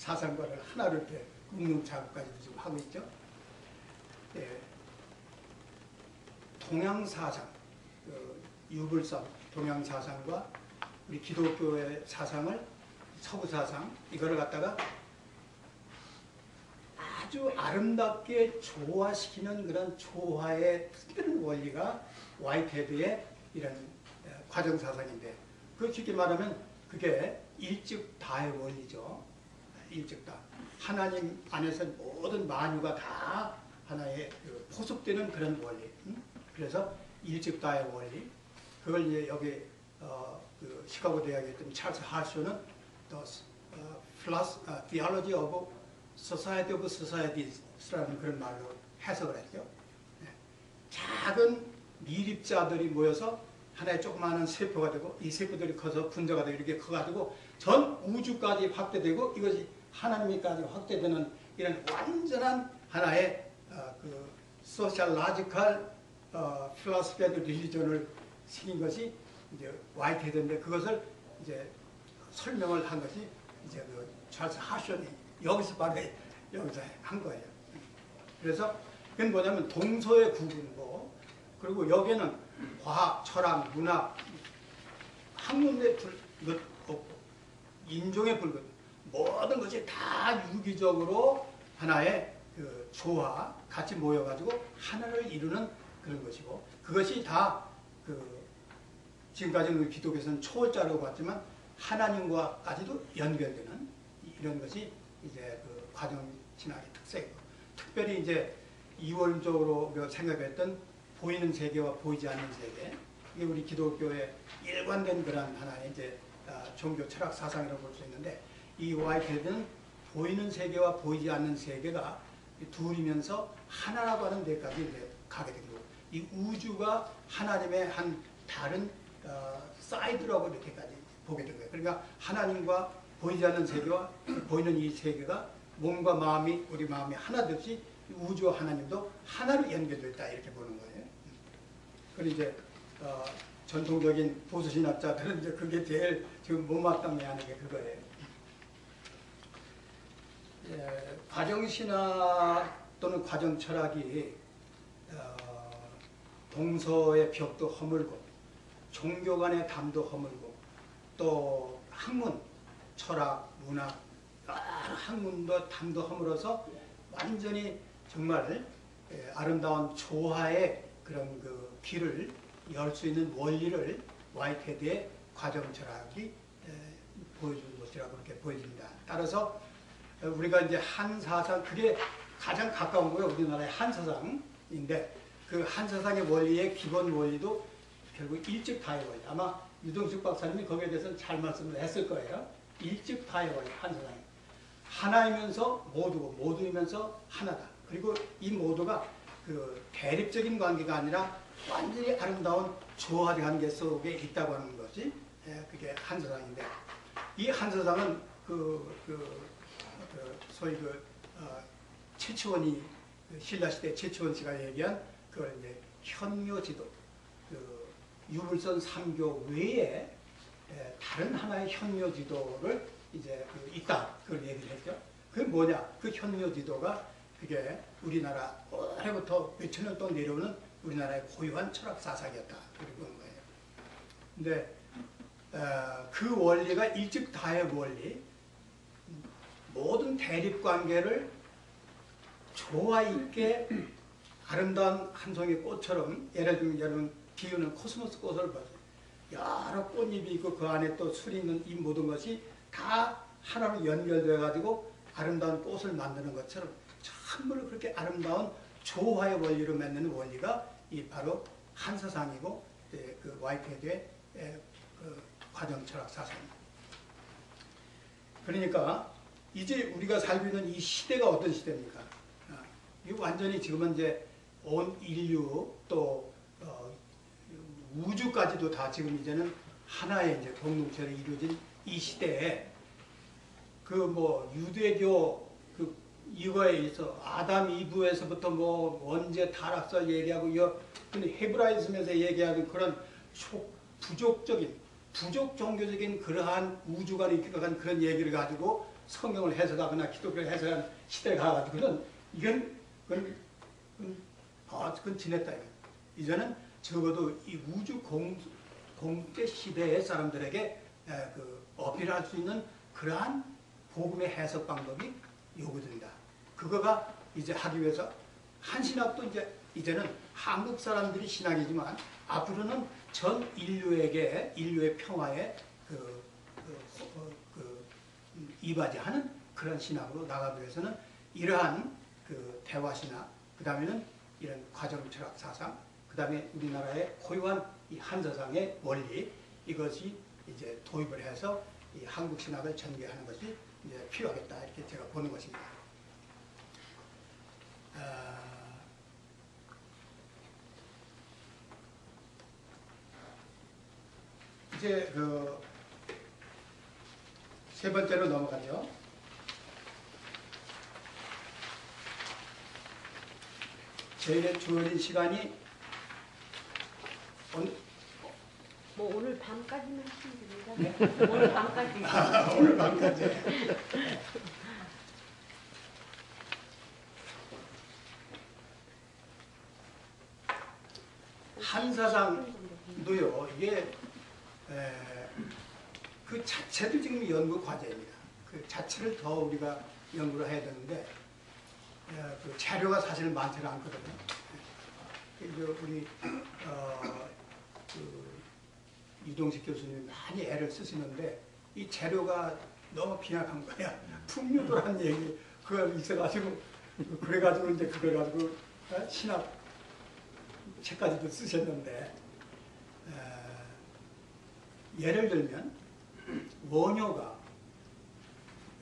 사상과를 하나로 이렇게 묶는 작업까지도 지금 하고 있죠. 예, 동양사상, 그 유불선 동양사상과 우리 기독교의 사상을 서구사상 이거를 갖다가 아주 아름답게 조화시키는 그런 조화의 특별한 원리가 와이테드의 이런 어, 과정사상인데 그 쉽게 말하면 그게 일즉다의 원리죠. 일즉다. 하나님 안에서 모든 만유가 다 하나의 그 포섭되는 그런 원리. 음? 그래서 일즉다의 원리. 그걸 이제 여기 어, 그 시카고 대학에 있던 찰스 하쇼는 또 어, 어, Theology of Society of Societies라는 그런 말로 해석을 했죠. 네. 작은 미립자들이 모여서 하나의 조그마한 세포가 되고 이 세포들이 커서 분자가 되고 이렇게 커가지고 전 우주까지 확대되고 이것이 하나님까지 확대되는 이런 완전한 하나의 어, 그 소셜 라지컬 어, 필라스피 드 릴리전을 생긴 것이 이제 와이트헤드인데 그것을 이제 설명을 한 것이 이제 그 찰스 하션이 여기서 바로 여기서 한 거예요. 그래서 그건 뭐냐면 동서의 구분이고 그리고 여기는 과학, 철학, 문학, 학문의 불것 없고 인종의 불것 모든 것이 다 유기적으로 하나의 그 조화 같이 모여가지고 하나를 이루는 그런 것이고 그것이 다 그 지금까지는 기독교에서는 초월자라고 봤지만 하나님과까지도 연결되는 이런 것이 이제 그 과정 신학의 특색이고 특별히 이제 이원적으로 생각했던 보이는 세계와 보이지 않는 세계 이게 우리 기독교의 일관된 그런 하나의 이제 아, 종교 철학 사상이라고 볼 수 있는데 이 와이트헤드는 보이는 세계와 보이지 않는 세계가 둘이면서 하나라고 하는 데까지 가게 되고 이 우주가 하나님의 한 다른 어, 사이드라고 이렇게까지 보게 된 거예요. 그러니까 하나님과 보이지 않는 세계와 보이는 이 세계가 몸과 마음이 우리 마음이 하나 듯이 우주와 하나님도 하나로 연결되어 있다 이렇게 보는 거예요. 그리고 이제 어, 전통적인 보수신학자들은 이제 그게 제일 지금 못마땅해 하는 게 그거예요. 예, 과정신학 또는 과정철학이 어, 동서의 벽도 허물고 종교 간의 담도 허물고 또 학문, 철학, 문학 여러 학문도 담도 허물어서 완전히 정말 예, 아름다운 조화의 그런 그 길을 열 수 있는 원리를 와이테드의 과정 철학이 예, 보여주는 것이라고 그렇게 보여집니다. 따라서 우리가 이제 한 사상 그게 가장 가까운 거예요. 우리나라의 한 사상인데 그 한 사상의 원리의 기본 원리도 결국 일찍다의 원리. 아마 유동식 박사님이 거기에 대해서 잘 말씀을 했을 거예요. 일찍다의 원리 한 사상. 하나이면서 모두고 모두이면서 하나다. 그리고 이 모두가 그 대립적인 관계가 아니라 완전히 아름다운 조화의 관계 속에 있다고 하는 것이 예, 그게 한사상인데 이 한사상은 그, 그, 그 소위 그 어, 최치원이 그 신라 시대 최치원 씨가 얘기한 그걸 이제 현묘지도 그 유불선 3교 외에 예, 다른 하나의 현묘지도를 이제 그 있다 그걸 얘기를 했죠. 그게 뭐냐? 그 현묘지도가 그게 우리나라 오래부터 몇천 년 동안 내려오는 우리나라의 고유한 철학 사상이었다. 보는 거예요. 근데 어, 그 원리가 일찍 다의 원리, 모든 대립 관계를 조화 있게 아름다운 한 송이 꽃처럼 예를 들면 여러분 비유는 코스모스 꽃을 봐요. 여러 꽃잎이 있고 그 안에 또 술이 있는 이 모든 것이 다 하나로 연결되어 가지고 아름다운 꽃을 만드는 것처럼 참으로 그렇게 아름다운 조화의 원리로 맺는 원리가 이 바로 한사상이고 예, 그 와이테드의 예, 그 과정 철학 사상입니다. 그러니까 이제 우리가 살고 있는 이 시대가 어떤 시대입니까? 아, 이 완전히 지금은 이제 온 인류 또 어, 우주까지도 다 지금 이제는 하나의 이제 공동체로 이루어진 이 시대에 그 뭐 유대교 그 이거에 있어 아담 이브에서부터 뭐 원죄 타락설 얘기하고 여 근데 헤브라이즘에서 얘기하는 그런 부족적인 부족 종교적인 그러한 우주관이 그러한 그런 얘기를 가지고 성경을 해석하거나 기독교를 해석하는 시대가 가가지고는 이건 그건, 그건, 아, 그건 지냈다. 이제는 적어도 이 우주 공, 공제 시대의 사람들에게 에, 그 어필할 수 있는 그러한 복음의 해석 방법이 요구된다. 그거가 이제 하기 위해서 한 신학도 이제 이제는 한국 사람들이 신학이지만 앞으로는 전 인류에게 인류의 평화에 그, 그, 어, 그 음, 이바지하는 그런 신학으로 나가기 위해서는 이러한 그 대화 신학, 그 다음에는 이런 과정 철학 사상, 그 다음에 우리나라의 고유한 이 한사상의 원리 이것이 이제 도입을 해서 이 한국 신학을 전개하는 것이 이제 필요하겠다 이렇게 제가 보는 것입니다. 아, 이제 그 세 번째로 넘어가죠. 저희의 주어진 시간이 오늘, 뭐 오늘 밤까지만 하시면 됩니다. 오늘 밤까지. 아, 오늘 밤까지. 한사상도요, 이게, 자체도 지금 연구 과제입니다. 그 자체를 더 우리가 연구를 해야 되는데, 에, 그 자료가 사실 많지는 않거든요. 이제 우리, 어, 그, 이동식 교수님이 많이 애를 쓰시는데 이 재료가 너무 빈약한 거야. 풍류도란 얘기 그거 있어가지고 그래가지고 이제 그걸 가지고 어? 신학 책까지도 쓰셨는데 에, 예를 들면 원효가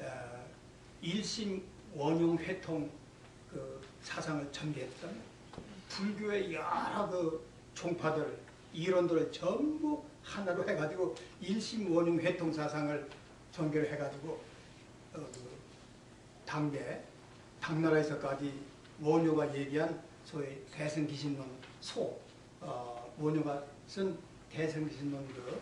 에, 일심 원용 회통 그 사상을 전개했던 불교의 여러 그 종파들 이론들을 전부 하나로 해가지고 일심 원용 회통 사상을 전개를 해가지고 어, 그 당대 당나라에서까지 원효가 얘기한 소위 대승기신론 소 어, 원효가 쓴 대승기신론 그,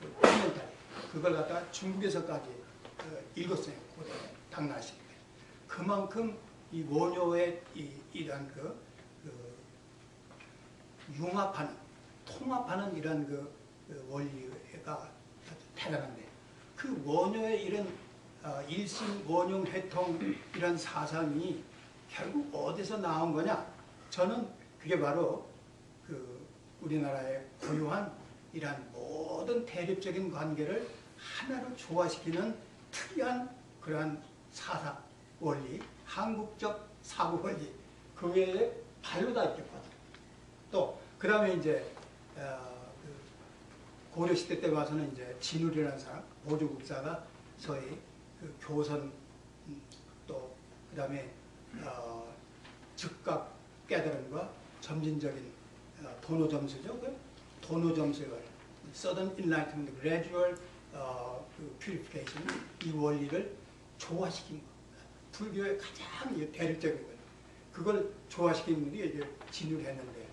그 코멘터리 그걸 갖다가 중국에서까지 어, 읽었어요 고대 당나라 시대 그만큼 이 원효의 이, 이러한 그, 그 융합하는, 통합하는 이런 그, 그 원리가 대단한데 그 원효의 이런 어, 일심 원용 회통 이런 사상이 결국 어디서 나온 거냐? 저는 그게 바로 그 우리나라의 고유한 이러한 모든 대립적인 관계를 하나로 조화시키는 특이한 그러한 사상 원리, 한국적 사고 원리 그 외에 발로 다 있겠거든. 또 그 다음에 이제 어, 그 고려 시대 때 와서는 이제 진울이라는 사람 보조국사가 소위 그 교선 음, 또 그 다음에 어, 즉각 깨달음과 점진적인 어, 도노 점수죠. 그 도노 점수를 sudden enlightenment, gradual 어, 그 purification 이 원리를 조화시킨 거. 불교의 가장 이 대립적인 거예요. 그걸 조화시킨 분이 이제 진율했는데